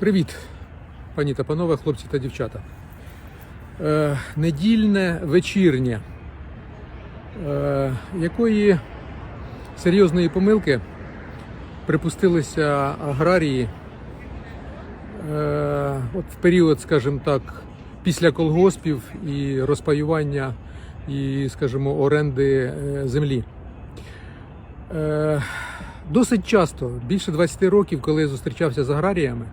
Привіт, пані та панове, хлопці та дівчата. Е, недільне вечірнє. Е, якої серйозної помилки припустилися аграрії е, от в період, скажімо так, після колгоспів і розпаювання і, скажімо, оренди е, землі. Е, Досить часто, більше 20 років, коли я зустрічався з аграріями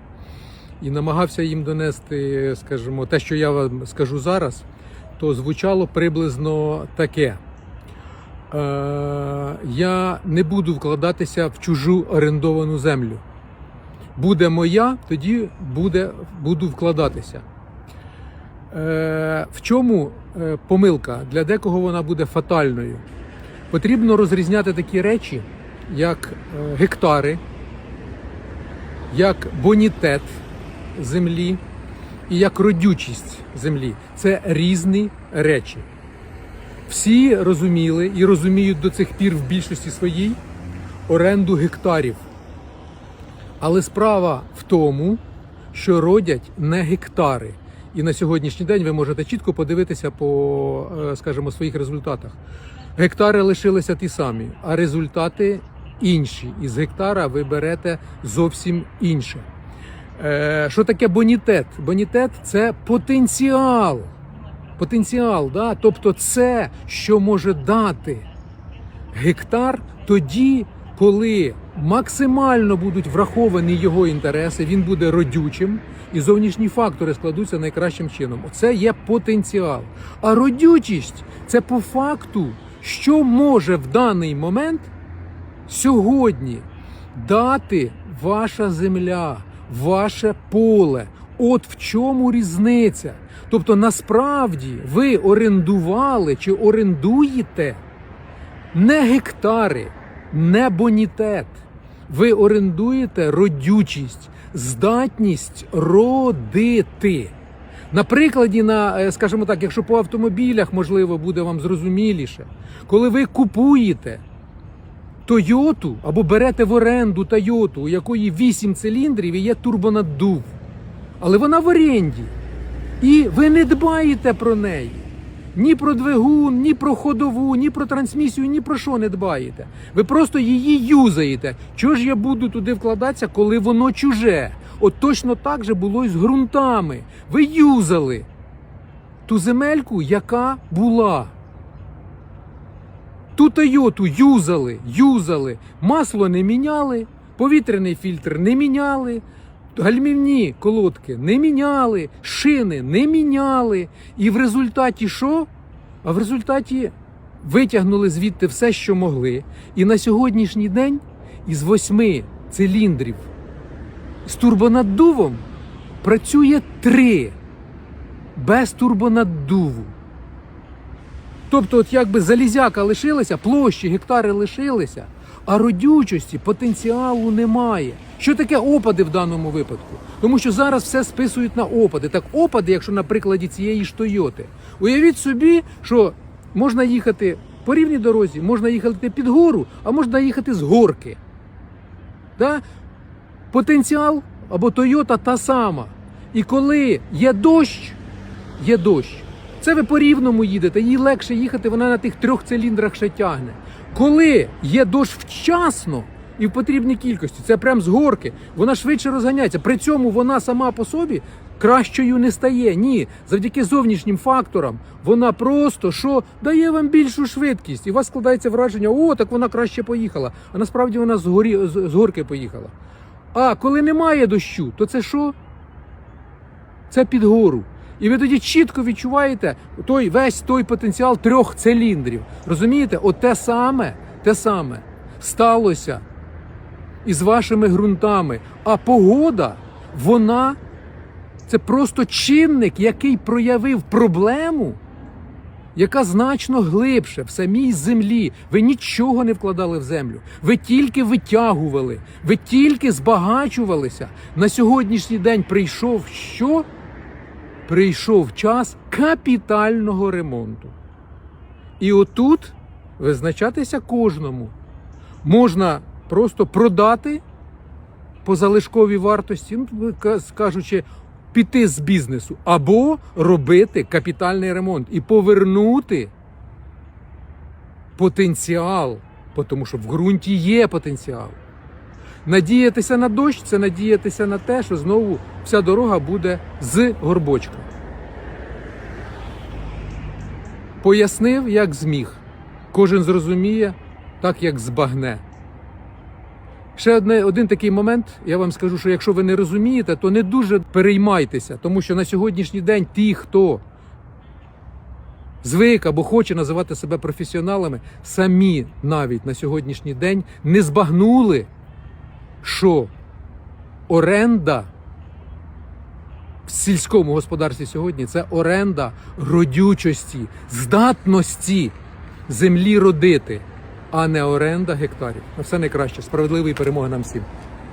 і намагався їм донести, скажімо, те, що я вам скажу зараз, то звучало приблизно таке. Е, я не буду вкладатися в чужу орендовану землю. Буде моя, тоді буде, буду вкладатися. Е, в чому е, помилка? Для декого вона буде фатальною. Потрібно розрізняти такі речі, як гектари, як бонітет землі і як родючість землі. Це різні речі. Всі розуміли і розуміють до цих пір в більшості своїй оренду гектарів. Але справа в тому, що родять не гектари. І на сьогоднішній день ви можете чітко подивитися по, е, скажімо, своїх результатах. Гектари лишилися ті самі, а результати інші. Із гектара ви берете зовсім інше. Е, Що таке бонітет? Бонітет це потенціал. Потенціал, да? тобто це, що може дати гектар тоді, коли максимально будуть враховані його інтереси, він буде родючим, і зовнішні фактори складуться найкращим чином. Оце є потенціал. А родючість це по факту, що може в даний момент сьогодні дати ваша земля, ваше поле. От в чому різниця. Тобто, насправді ви орендували чи орендуєте не гектари, не бонітет. Ви орендуєте родючість, здатність родити. На прикладі, на, е, скажімо так, якщо по автомобілях, можливо, буде вам зрозуміліше, коли ви купуєте Тойоту або берете в оренду Тойоту, у якої 8 циліндрів і є турбонаддув, але вона в оренді. І ви не дбаєте про неї. Ні про двигун, ні про ходову, ні про трансмісію, ні про що не дбаєте. Ви просто її юзаєте. Чого ж я буду туди вкладатися, коли воно чуже? От точно так же було і з ґрунтами. Ви юзали ту земельку, яка була. Ту Тойоту юзали, юзали, масло не міняли, повітряний фільтр не міняли, гальмівні колодки не міняли, шини не міняли. І в результаті що? А в результаті витягнули звідти все, що могли. І на сьогоднішній день із восьми циліндрів з турбонаддувом працює три без турбонаддуву. Тобто, от якби залізяка лишилася, площі, гектари лишилися, а родючості, потенціалу немає. Що таке опади в даному випадку? Тому що зараз все списують на опади. Так опади, якщо на прикладі цієї ж Тойоти. Уявіть собі, що можна їхати по рівній дорозі, можна їхати під гору, а можна їхати з горки. Да? Потенціал або Тойота та сама. І коли є дощ, є дощ. Це ви по рівному їдете, їй легше їхати, вона на тих трьох циліндрах ще тягне. Коли є дощ вчасно і в потрібній кількості, це прям з горки, вона швидше розганяється. При цьому вона сама по собі кращою не стає. Ні, завдяки зовнішнім факторам вона просто що дає вам більшу швидкість, і у вас складається враження, о, так вона краще поїхала. А насправді вона з, горі, з, горки поїхала. А коли немає дощу, то це що? Це під гору. І ви тоді чітко відчуваєте той весь той потенціал трьох циліндрів. Розумієте, от те саме, те саме сталося із вашими ґрунтами. А погода, вона це просто чинник, який проявив проблему, яка значно глибше в самій землі. Ви нічого не вкладали в землю. Ви тільки витягували, ви тільки збагачувалися. На сьогоднішній день прийшов що? Прийшов час капітального ремонту. І отут визначатися кожному. Можна просто продати по залишковій вартості, ну кажучи, піти з бізнесу або робити капітальний ремонт і повернути потенціал, тому що в ґрунті є потенціал. Надіятися на дощ це надіятися на те, що знову вся дорога буде з горбочка. Пояснив, як зміг. Кожен зрозуміє, так як збагне. Ще одне, один такий момент, я вам скажу, що якщо ви не розумієте, то не дуже переймайтеся, тому що на сьогоднішній день ті, хто звик або хоче називати себе професіоналами, самі навіть на сьогоднішній день не збагнули, що оренда в сільському господарстві сьогодні це оренда родючості, здатності землі родити, а не оренда гектарів. На все найкраще. Справедливої перемоги нам всім.